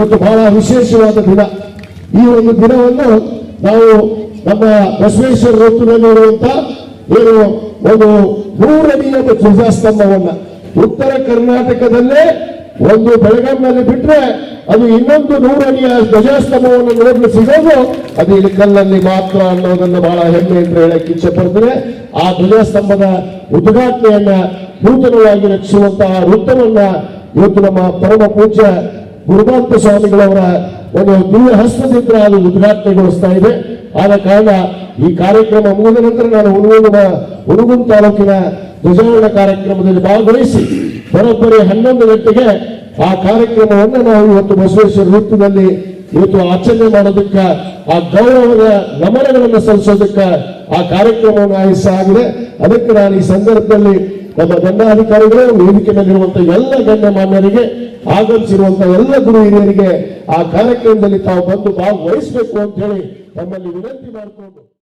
ಇವತ್ತು ಬಹಳ ವಿಶೇಷವಾದ ದಿನ. ಈ ಒಂದು ದಿನವನ್ನು ನಾವು ನಮ್ಮ ಬಸವೇಶ್ವರ ಋತುವಿನಲ್ಲಿರುವಂತ ಏನು ಒಂದು ಮೂರನೆಯ ಧ್ವಜಸ್ತಂಭವನ್ನ. ಉತ್ತರ ಕರ್ನಾಟಕದಲ್ಲೇ ಒಂದು ಬೆಳಗಾವಿನಲ್ಲಿ ಬಿಟ್ಟರೆ ಅದು ಇನ್ನೊಂದು ನೂರನೆಯ ಧ್ವಜಸ್ತಂಭವನ್ನು ನೋಡಲು ಸಿಗೋದು, ಅದು ಕಲ್ಲಲ್ಲಿ ಮಾತ್ರ ಅನ್ನೋದನ್ನು ಬಹಳ ಅಂತ ಹೇಳಕ್ಕೆ ಇಚ್ಛೆ ಪಡೆದರೆ ಆ ಧ್ವಜಸ್ತಂಭದ ಉದ್ಘಾಟನೆಯನ್ನ ನೂತನವಾಗಿ ರಚಿಸುವಂತಹ ವೃತ್ತವನ್ನ ಇವತ್ತು ನಮ್ಮ ಪರಮ ಪೂಜ್ಯ ಗುರುನಾಥ ಸ್ವಾಮಿಗಳವರ ಒಂದು ದಿವ್ಯ ಹಸ್ತದಿಂದ ಅದು ಉದ್ಘಾಟನೆಗೊಳಿಸ್ತಾ ಇದೆ. ಆದ ಕಾರಣ ಈ ಕಾರ್ಯಕ್ರಮ ಮುಗಿದ ನಂತರ ನಾನು ಹುಣಗುಂದ ಹುಣಗುಂದ ತಾಲೂಕಿನ ಧ್ವಜಾರೋಹಣ ಕಾರ್ಯಕ್ರಮದಲ್ಲಿ ಭಾಗವಹಿಸಿ ಬರೋಬ್ಬರಿ ಹನ್ನೊಂದು ಗಂಟೆಗೆ ಆ ಕಾರ್ಯಕ್ರಮವನ್ನು ನಾವು ಇವತ್ತು ಬಸವೇಶ್ವರ ವೃತ್ತದಲ್ಲಿ ಇವತ್ತು ಆಚರಣೆ ಮಾಡೋದಕ್ಕೆ, ಆ ಗೌರವದ ನಮನಗಳನ್ನು ಸಲ್ಲಿಸೋದಕ್ಕೆ ಆ ಕಾರ್ಯಕ್ರಮವನ್ನು ಆಗಿದೆ. ಅದಕ್ಕೆ ನಾನು ಈ ಸಂದರ್ಭದಲ್ಲಿ ನಮ್ಮ ದಂಡಾಧಿಕಾರಿಗಳು ವೇದಿಕೆ ಮೇಲಿರುವಂತಹ ಎಲ್ಲ ಗಣ್ಯಮಾನ್ಯರಿಗೆ ಆಗಮಿಸಿರುವಂತಹ ಎಲ್ಲ ಗುರು ಹಿರಿಯರಿಗೆ ಆ ಕಾರ್ಯಕ್ರಮದಲ್ಲಿ ತಾವು ಬಂದು ಭಾಗವಹಿಸಬೇಕು ಅಂತ ಹೇಳಿ ನಮ್ಮಲ್ಲಿ ವಿನಂತಿ ಮಾಡಿಕೊಂಡು